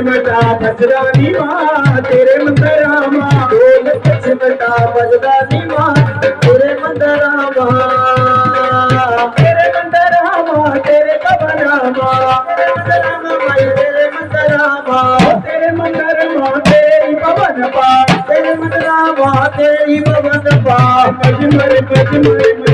सिमटा बजरा नी माँ, तेरे मंदरा माँ। ढोल सिमटा बजरा नी माँ, तेरे मंदरा माँ। तेरे मंदरा माँ, तेरे कबरा माँ। मंदरा माँ तेरे मंदरा माँ। तेरे मंदर माँ, तेरी पवन पा। तेरे मंदरा माँ, तेरी पवन पा। कजमर कजमर